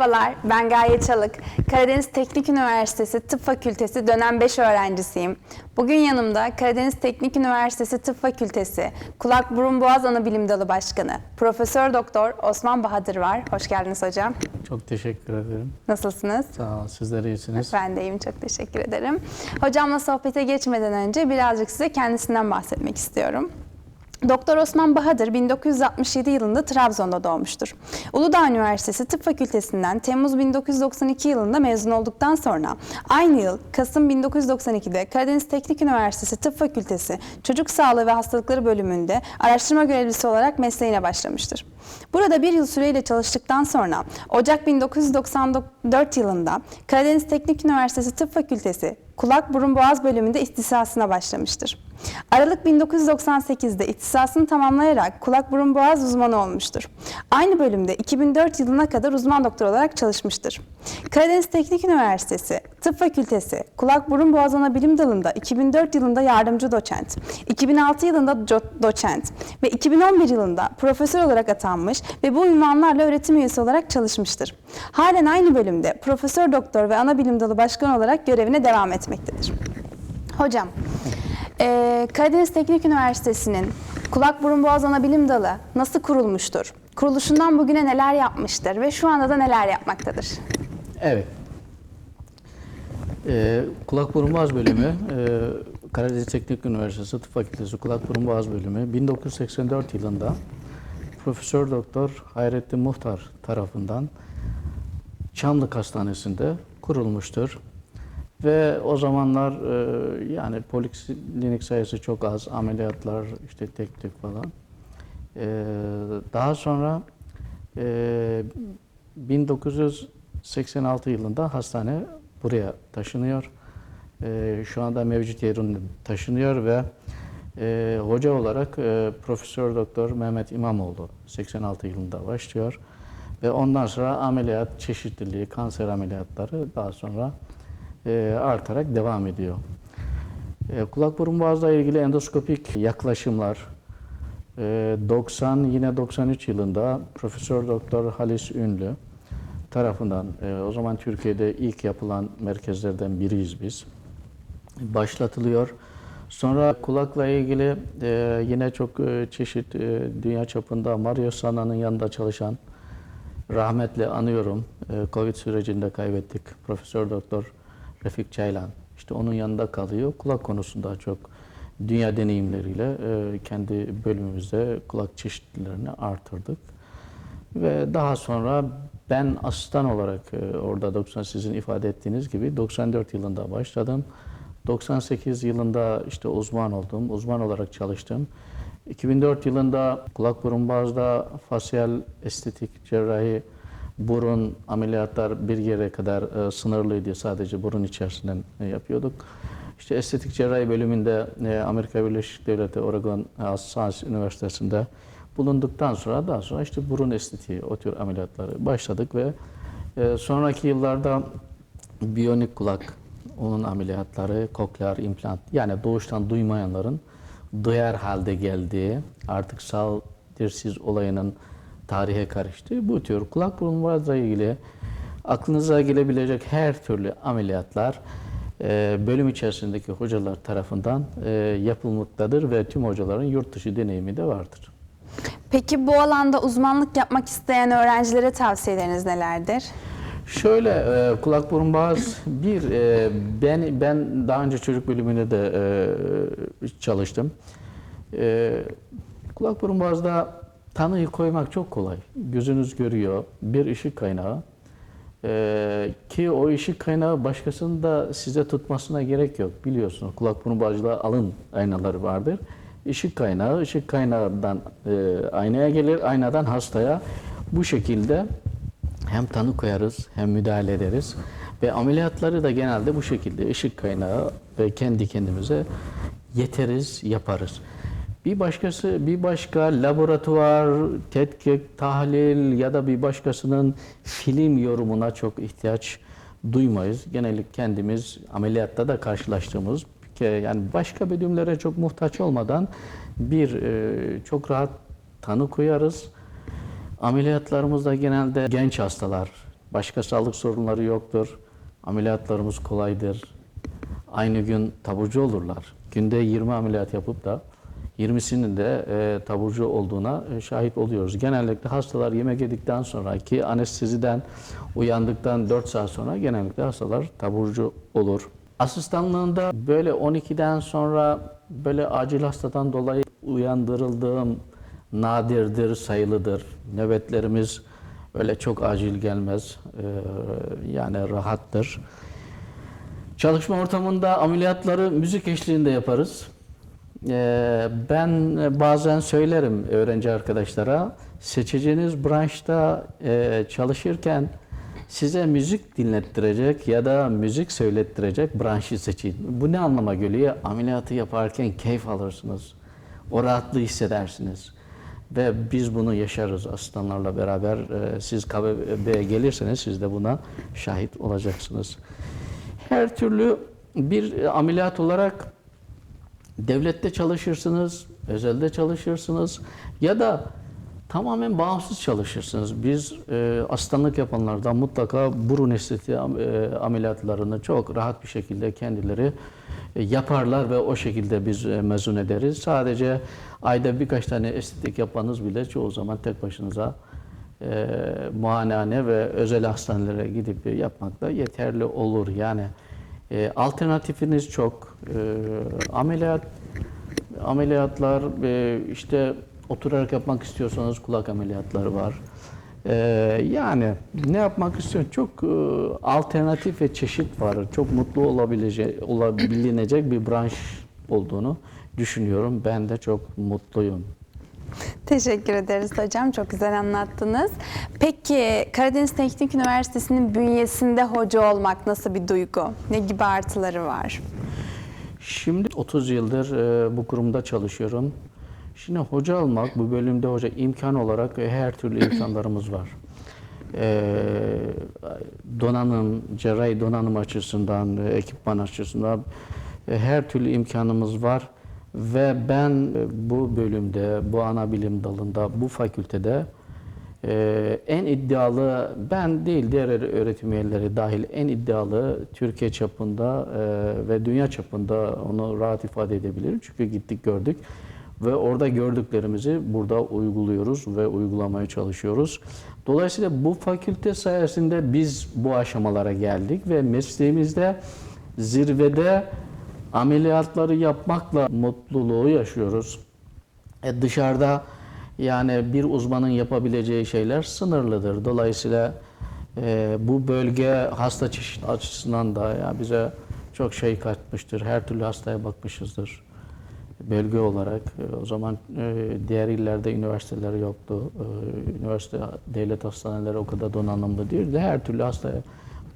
Merhabalar, ben Gaye Çalık. Karadeniz Teknik Üniversitesi Tıp Fakültesi dönem 5 öğrencisiyim. Bugün yanımda Karadeniz Teknik Üniversitesi Tıp Fakültesi Kulak Burun Boğaz Anabilim Dalı Başkanı Profesör Doktor Osman Bahadır var. Hoş geldiniz hocam. Çok teşekkür ederim. Nasılsınız? Sağ olun. Sizler iyisiniz. Ben de iyiyim, çok teşekkür ederim. Hocamla sohbete geçmeden önce birazcık size kendisinden bahsetmek istiyorum. Doktor Osman Bahadır 1967 yılında Trabzon'da doğmuştur. Uludağ Üniversitesi Tıp Fakültesinden Temmuz 1992 yılında mezun olduktan sonra aynı yıl Kasım 1992'de Karadeniz Teknik Üniversitesi Tıp Fakültesi Çocuk Sağlığı ve Hastalıkları bölümünde araştırma görevlisi olarak mesleğine başlamıştır. Burada bir yıl süreyle çalıştıktan sonra Ocak 1994 yılında Karadeniz Teknik Üniversitesi Tıp Fakültesi Kulak Burun Boğaz bölümünde ihtisasına başlamıştır. Aralık 1998'de ihtisasını tamamlayarak kulak burun boğaz uzmanı olmuştur. Aynı bölümde 2004 yılına kadar uzman doktor olarak çalışmıştır. Karadeniz Teknik Üniversitesi Tıp Fakültesi Kulak Burun Boğaz Anabilim Dalı'nda 2004 yılında yardımcı doçent, 2006 yılında do- doçent ve 2011 yılında profesör olarak atanmış ve bu ünvanlarla öğretim üyesi olarak çalışmıştır. Halen aynı bölümde profesör doktor ve ana bilim dalı başkan olarak görevine devam etmektedir. Hocam, ee, Karadeniz Teknik Üniversitesi'nin Kulak Burun Boğaz Anabilim Dalı nasıl kurulmuştur? Kuruluşundan bugüne neler yapmıştır ve şu anda da neler yapmaktadır? Evet. Ee, Kulak Burun Boğaz Bölümü, e, Karadeniz Teknik Üniversitesi Tıp Fakültesi Kulak Burun Boğaz Bölümü 1984 yılında Profesör Doktor Hayrettin Muhtar tarafından Çamlık Hastanesi'nde kurulmuştur. Ve o zamanlar e, yani poliklinik sayısı çok az, ameliyatlar işte tek tek falan. E, daha sonra e, 1986 yılında hastane buraya taşınıyor. E, şu anda mevcut yerine taşınıyor ve e, hoca olarak e, Profesör Doktor Mehmet İmamoğlu 86 yılında başlıyor. Ve ondan sonra ameliyat çeşitliliği, kanser ameliyatları daha sonra e, artarak devam ediyor. E, kulak burun boğazla ilgili endoskopik yaklaşımlar e, 90 yine 93 yılında Profesör Doktor Halis Ünlü tarafından e, o zaman Türkiye'de ilk yapılan merkezlerden biriyiz biz. Başlatılıyor. Sonra kulakla ilgili e, yine çok e, çeşit e, dünya çapında Mario Sana'nın yanında çalışan rahmetle anıyorum. E, Covid sürecinde kaybettik. Profesör Doktor Refik Çaylan. İşte onun yanında kalıyor. Kulak konusunda çok dünya deneyimleriyle e, kendi bölümümüzde kulak çeşitlilerini artırdık. Ve daha sonra ben asistan olarak e, orada 90 sizin ifade ettiğiniz gibi 94 yılında başladım. 98 yılında işte uzman oldum. Uzman olarak çalıştım. 2004 yılında kulak burun boğazda fasyal estetik cerrahi burun ameliyatlar bir yere kadar e, sınırlıydı. Sadece burun içerisinden e, yapıyorduk. İşte estetik cerrahi bölümünde e, Amerika Birleşik Devletleri Oregon Science Üniversitesi'nde bulunduktan sonra daha sonra işte burun estetiği o tür ameliyatları başladık ve e, sonraki yıllarda biyonik kulak onun ameliyatları, koklear implant yani doğuştan duymayanların duyar halde geldiği artık sağ dirsiz olayının tarihe karıştı. Bu tür kulak burun boğazla ilgili aklınıza gelebilecek her türlü ameliyatlar e, bölüm içerisindeki hocalar tarafından e, yapılmaktadır ve tüm hocaların yurt dışı deneyimi de vardır. Peki bu alanda uzmanlık yapmak isteyen öğrencilere tavsiyeleriniz nelerdir? Şöyle e, kulak burun boğaz bir e, ben ben daha önce çocuk bölümünde de e, çalıştım. E, kulak burun boğazda tanıyı koymak çok kolay. Gözünüz görüyor bir ışık kaynağı. E, ki o ışık kaynağı başkasının da size tutmasına gerek yok. Biliyorsunuz kulak burun boğazda alın aynaları vardır. Işık kaynağı, ışık kaynağından e, aynaya gelir, aynadan hastaya. Bu şekilde hem tanı koyarız hem müdahale ederiz. Ve ameliyatları da genelde bu şekilde ışık kaynağı ve kendi kendimize yeteriz, yaparız. Bir başkası, bir başka laboratuvar, tetkik, tahlil ya da bir başkasının film yorumuna çok ihtiyaç duymayız. Genellikle kendimiz ameliyatta da karşılaştığımız yani başka bölümlere çok muhtaç olmadan bir e, çok rahat tanı koyarız. Ameliyatlarımızda genelde genç hastalar Başka sağlık sorunları yoktur. Ameliyatlarımız kolaydır. Aynı gün taburcu olurlar. Günde 20 ameliyat yapıp da 20'sinin de e, taburcu olduğuna e, şahit oluyoruz. Genellikle hastalar yemek yedikten sonraki anesteziden uyandıktan 4 saat sonra genellikle hastalar taburcu olur. Asistanlığında böyle 12'den sonra böyle acil hastadan dolayı uyandırıldığım nadirdir, sayılıdır. Nöbetlerimiz öyle çok acil gelmez. Ee, yani rahattır. Çalışma ortamında ameliyatları müzik eşliğinde yaparız. Ee, ben bazen söylerim öğrenci arkadaşlara, seçeceğiniz branşta e, çalışırken size müzik dinlettirecek ya da müzik söylettirecek branşı seçin. Bu ne anlama geliyor? Ameliyatı yaparken keyif alırsınız. O rahatlığı hissedersiniz. Ve biz bunu yaşarız asistanlarla beraber. Ee, Siz KBB'ye gelirseniz siz de buna şahit olacaksınız. Her türlü bir ameliyat olarak devlette çalışırsınız, özelde çalışırsınız ya da tamamen bağımsız çalışırsınız. Biz e, asistanlık yapanlardan mutlaka burun estetiği e, ameliyatlarını çok rahat bir şekilde kendileri e, yaparlar ve o şekilde biz e, mezun ederiz. Sadece ayda birkaç tane estetik yapmanız bile çoğu zaman tek başınıza e, muayenehane ve özel hastanelere gidip yapmak da yeterli olur. Yani e, alternatifiniz çok. E, ameliyat ameliyatlar e, işte oturarak yapmak istiyorsanız kulak ameliyatları var. E, yani ne yapmak istiyorsun? Çok e, alternatif ve çeşit var. Çok mutlu olabilecek, olabilinecek bir branş olduğunu düşünüyorum. Ben de çok mutluyum. Teşekkür ederiz hocam. Çok güzel anlattınız. Peki Karadeniz Teknik Üniversitesi'nin bünyesinde hoca olmak nasıl bir duygu? Ne gibi artıları var? Şimdi 30 yıldır e, bu kurumda çalışıyorum. Şimdi hoca almak, bu bölümde hoca imkan olarak her türlü imkanlarımız var. E, donanım, cerrahi donanım açısından, ekipman açısından e, her türlü imkanımız var. Ve ben e, bu bölümde, bu ana bilim dalında, bu fakültede ee, en iddialı ben değil diğer öğretim üyeleri dahil en iddialı Türkiye çapında e, ve dünya çapında onu rahat ifade edebilirim. Çünkü gittik gördük ve orada gördüklerimizi burada uyguluyoruz ve uygulamaya çalışıyoruz. Dolayısıyla bu fakülte sayesinde biz bu aşamalara geldik ve mesleğimizde zirvede ameliyatları yapmakla mutluluğu yaşıyoruz. E dışarıda yani bir uzmanın yapabileceği şeyler sınırlıdır. Dolayısıyla e, bu bölge hasta çeşit açısından da ya bize çok şey katmıştır. Her türlü hastaya bakmışızdır. Bölge olarak E, o zaman e, diğer illerde üniversiteler yoktu. E, üniversite devlet hastaneleri o kadar donanımlı değildi. Her türlü hastaya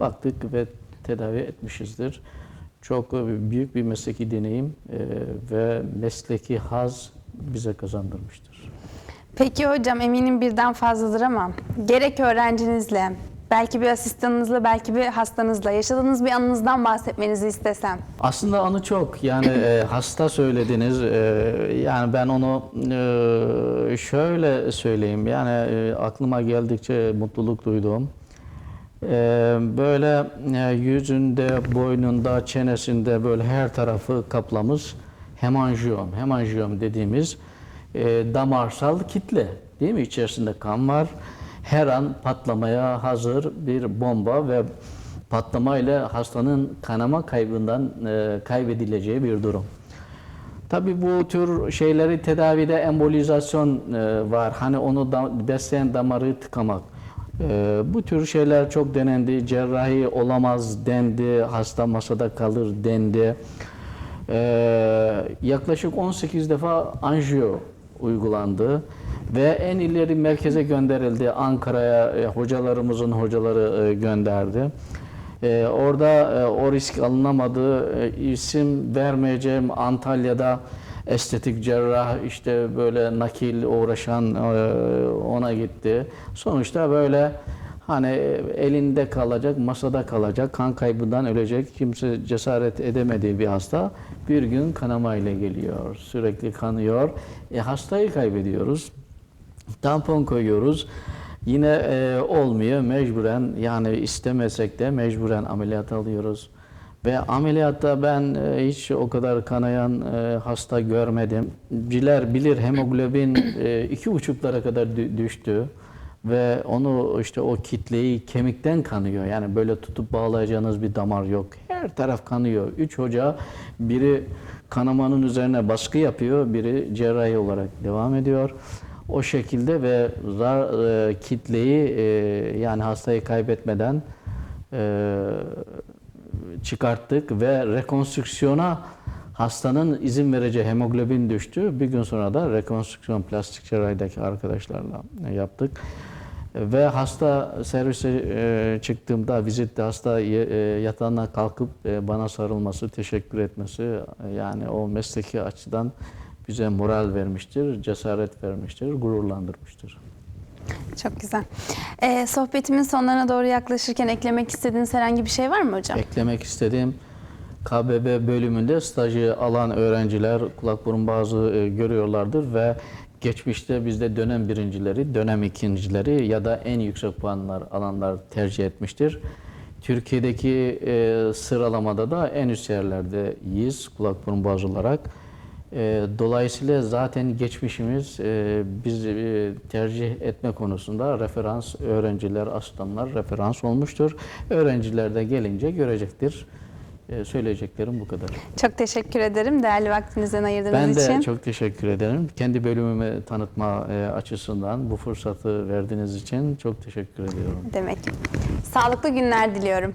baktık ve tedavi etmişizdir. Çok e, büyük bir mesleki deneyim e, ve mesleki haz bize kazandırmıştır. Peki hocam eminim birden fazladır ama gerek öğrencinizle, belki bir asistanınızla, belki bir hastanızla yaşadığınız bir anınızdan bahsetmenizi istesem. Aslında anı çok. Yani e, hasta söylediniz. E, yani ben onu e, şöyle söyleyeyim. Yani e, aklıma geldikçe mutluluk duydum. E, böyle e, yüzünde, boynunda, çenesinde böyle her tarafı kaplamış hemanjiyom. Hemanjiyom dediğimiz e, damarsal kitle. Değil mi? İçerisinde kan var. Her an patlamaya hazır bir bomba ve patlamayla hastanın kanama kaybından e, kaybedileceği bir durum. Tabii bu tür şeyleri tedavide embolizasyon var. Hani onu da, besleyen damarı tıkamak. E, bu tür şeyler çok denendi. Cerrahi olamaz dendi. Hasta masada kalır dendi. E, yaklaşık 18 defa anjiyo uygulandı ve en ileri merkeze gönderildi. Ankara'ya e, hocalarımızın hocaları e, gönderdi. E, orada e, o risk alınamadı. E, isim vermeyeceğim Antalya'da estetik cerrah işte böyle nakil uğraşan e, ona gitti. Sonuçta böyle hani elinde kalacak, masada kalacak, kan kaybından ölecek, kimse cesaret edemediği bir hasta bir gün kanamayla geliyor. Sürekli kanıyor. E, hastayı kaybediyoruz. Tampon koyuyoruz. Yine e, olmuyor mecburen yani istemesek de mecburen ameliyat alıyoruz. Ve ameliyatta ben e, hiç o kadar kanayan e, hasta görmedim. Biler bilir hemoglobin e, iki buçuklara kadar dü- düştü ve onu işte o kitleyi kemikten kanıyor. Yani böyle tutup bağlayacağınız bir damar yok. Her taraf kanıyor. Üç hoca biri kanamanın üzerine baskı yapıyor, biri cerrahi olarak devam ediyor. O şekilde ve zar, e, kitleyi e, yani hastayı kaybetmeden e, çıkarttık ve rekonstrüksiyona hastanın izin vereceği hemoglobin düştü. Bir gün sonra da rekonstrüksiyon plastik cerrahideki arkadaşlarla yaptık. Ve hasta servise e, çıktığımda vizitte hasta ye- e, yatağına kalkıp e, bana sarılması, teşekkür etmesi e, yani o mesleki açıdan bize moral vermiştir, cesaret vermiştir, gururlandırmıştır. Çok güzel. Ee, sohbetimin sonlarına doğru yaklaşırken eklemek istediğiniz herhangi bir şey var mı hocam? Eklemek istediğim KBB bölümünde stajı alan öğrenciler kulak burun bazı e, görüyorlardır ve geçmişte bizde dönem birincileri, dönem ikincileri ya da en yüksek puanlar alanlar tercih etmiştir. Türkiye'deki e, sıralamada da en üst yerlerdeyiz kulak burun boğaz olarak. E, Dolayısıyla zaten geçmişimiz e, biz e, tercih etme konusunda referans öğrenciler, asistanlar referans olmuştur. Öğrenciler de gelince görecektir. Söyleyeceklerim bu kadar. Çok teşekkür ederim değerli vaktinizden ayırdığınız Ben de için. çok teşekkür ederim. Kendi bölümümü tanıtma açısından bu fırsatı verdiğiniz için çok teşekkür ediyorum. Demek. Sağlıklı günler diliyorum.